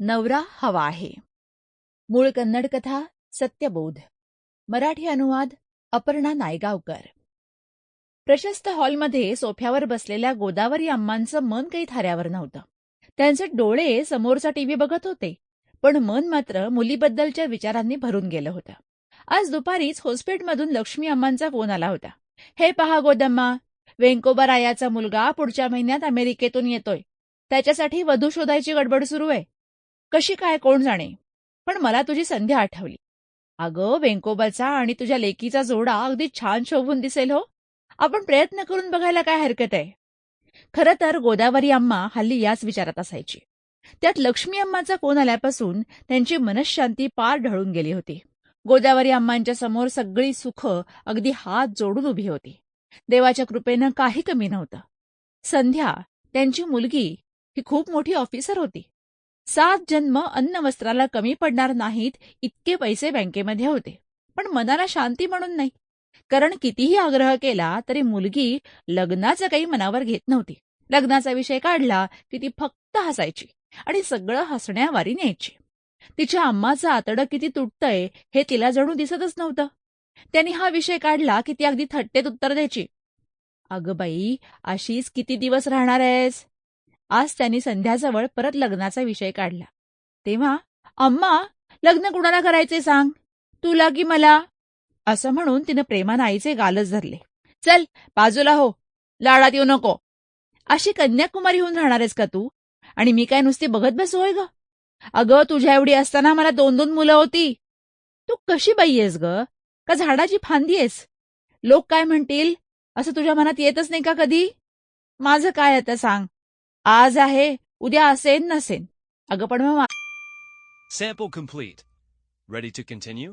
नवरा हवा आहे. मूळ कन्नड कथा सत्यबोध. मराठी अनुवाद अपर्णा नायगावकर. प्रशस्त हॉलमध्ये सोफ्यावर बसलेल्या गोदावरी अम्मांचं मन काही थाऱ्यावर नव्हतं. त्यांचे डोळे समोरचा टीव्ही बघत होते पण मन मात्र मुलीबद्दलच्या विचारांनी भरून गेलं होतं. आज दुपारीच होस्पेटमधून लक्ष्मी अम्मांचा फोन आला होता. हे पहा गोदम्मा वेंकोबारायाचा मुलगा पुढच्या महिन्यात अमेरिकेतून येतोय. त्याच्यासाठी वधू शोधायची गडबड सुरू आहे. कशी काय कोण जाणे? पण मला तुझी संधी आठवली. अगं वेंकोबाचा आणि तुझ्या लेकीचा जोडा अगदी छान शोभून दिसेल हो. आपण प्रयत्न करून बघायला काय हरकत आहे? खरं तर गोदावरी अम्मा हल्ली याच विचारात असायची. त्यात लक्ष्मी अम्माचा फोन आल्यापासून त्यांची मनशांती पार ढळून गेली होती. गोदावरी अम्मांच्या समोर सगळी सुख अगदी हात जोडून उभी होती. देवाच्या कृपेनं काही कमी नव्हतं. संध्या त्यांची मुलगी ही खूप मोठी ऑफिसर होती. सात जन्म अन्न वस्त्राला कमी पडणार नाहीत इतके पैसे बँकेमध्ये होते. पण मनाला शांती म्हणून नाही. कारण कितीही आग्रह केला तरी मुलगी लग्नाचं काही मनावर घेत नव्हती. लग्नाचा विषय काढला की ती फक्त हसायची आणि सगळं हसण्यावारी न्यायची. तिच्या अम्माचं आतडं किती तुटतंय हे तिला जणू दिसतच नव्हतं. त्यांनी हा विषय काढला की ती अगदी थट्टेत उत्तर द्यायची. अगं बाई अशीच किती दिवस राहणार आहेस? आज त्यांनी संध्याजवळ परत लग्नाचा विषय काढला. तेव्हा अम्मा लग्न कुणाला करायचे सांग? तुला की मला? असं म्हणून तिनं प्रेमान आईचे गालच धरले. चल बाजूला हो. लाडात येऊ नको. अशी कन्याकुमारी होऊन राहणारेस का तू? आणि मी काय नुसती बघत बसू होय ग? अगं तुझ्या एवढी असताना मला दोन दोन मुलं होती. तू कशी बाई आहेस ग? का झाडाची फांदी आहेस? लोक काय म्हणतील? असं तुझ्या मनात येतच नाही का कधी? माझं काय आता सांग? आज आहे उद्या असेन नसेन अगं पण मग Sample complete. Ready to continue?